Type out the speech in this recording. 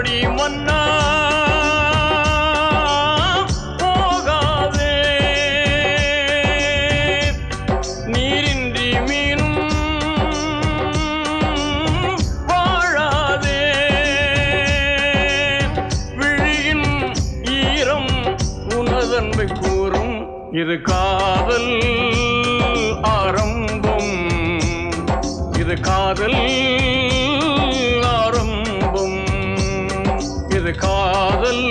கோடி மன்னா. போகாதே. நீரின்றி மீனும் வாழாதே. விழியின் ஈரம் உனதன்பை கூறும். இது காதல் ஆரம்பம். இது காதல் காதல்